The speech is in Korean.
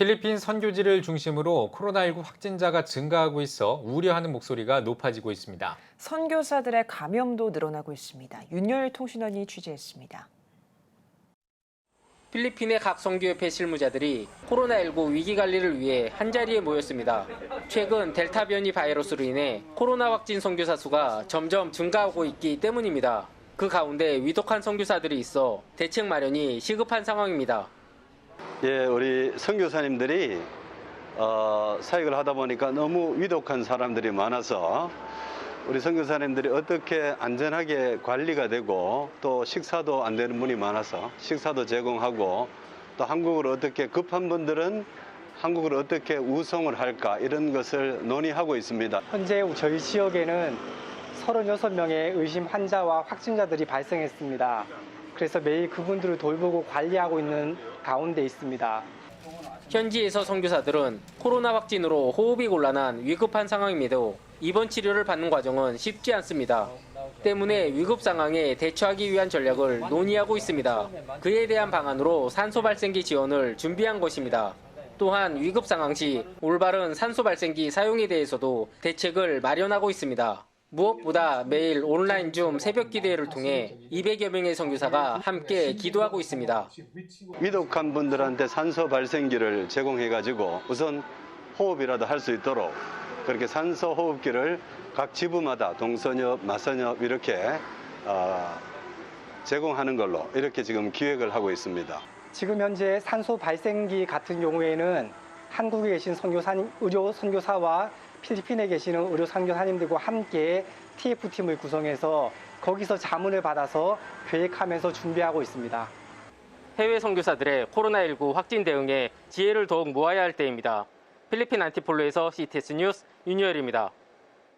필리핀 선교지를 중심으로 코로나19 확진자가 증가하고 있어 우려하는 목소리가 높아지고 있습니다. 선교사들의 감염도 늘어나고 있습니다. 윤열 통신원이 취재했습니다. 필리핀의 각 선교협회 실무자들이 코로나19 위기 관리를 위해 한자리에 모였습니다. 최근 델타 변이 바이러스로 인해 코로나 확진 선교사 수가 점점 증가하고 있기 때문입니다. 그 가운데 위독한 선교사들이 있어 대책 마련이 시급한 상황입니다. 예, 우리 선교사님들이 어, 사역을 하다 보니까 너무 위독한 사람들이 많아서 우리 선교사님들이 어떻게 안전하게 관리가 되고 또 식사도 안 되는 분이 많아서 식사도 제공하고 또 한국으로 어떻게 급한 분들은 한국을 어떻게 우송을 할까 이런 것을 논의하고 있습니다. 현재 저희 지역에는 36명의 의심 환자와 확진자들이 발생했습니다. 그래서 매일 그분들을 돌보고 관리하고 있는 가운데 있습니다. 현지에서 선교사들은 코로나 확진으로 호흡이 곤란한 위급한 상황입니다. 입원 치료를 받는 과정은 쉽지 않습니다. 때문에 위급 상황에 대처하기 위한 전략을 논의하고 있습니다. 그에 대한 방안으로 산소 발생기 지원을 준비한 것입니다. 또한 위급 상황 시 올바른 산소 발생기 사용에 대해서도 대책을 마련하고 있습니다. 무엇보다 매일 온라인 줌 새벽 기도회를 통해 200여 명의 선교사가 함께 기도하고 있습니다. 위독한 분들한테 산소 발생기를 제공해 가지고 우선 호흡이라도 할 수 있도록 그렇게 산소 호흡기를 각 지부마다 동선협, 마선협 이렇게 어, 제공하는 걸로 이렇게 지금 기획을 하고 있습니다. 지금 현재 산소 발생기 같은 경우에는 한국에 계신 선교사 의료 선교사와 필리핀에 계시는 의료 선교사님들과 함께 TF팀을 구성해서 거기서 자문을 받아서 계획하면서 준비하고 있습니다. 해외 선교사들의 코로나19 확진 대응에 지혜를 더욱 모아야 할 때입니다. 필리핀 안티폴로에서 CTS 뉴스 윤여일입니다.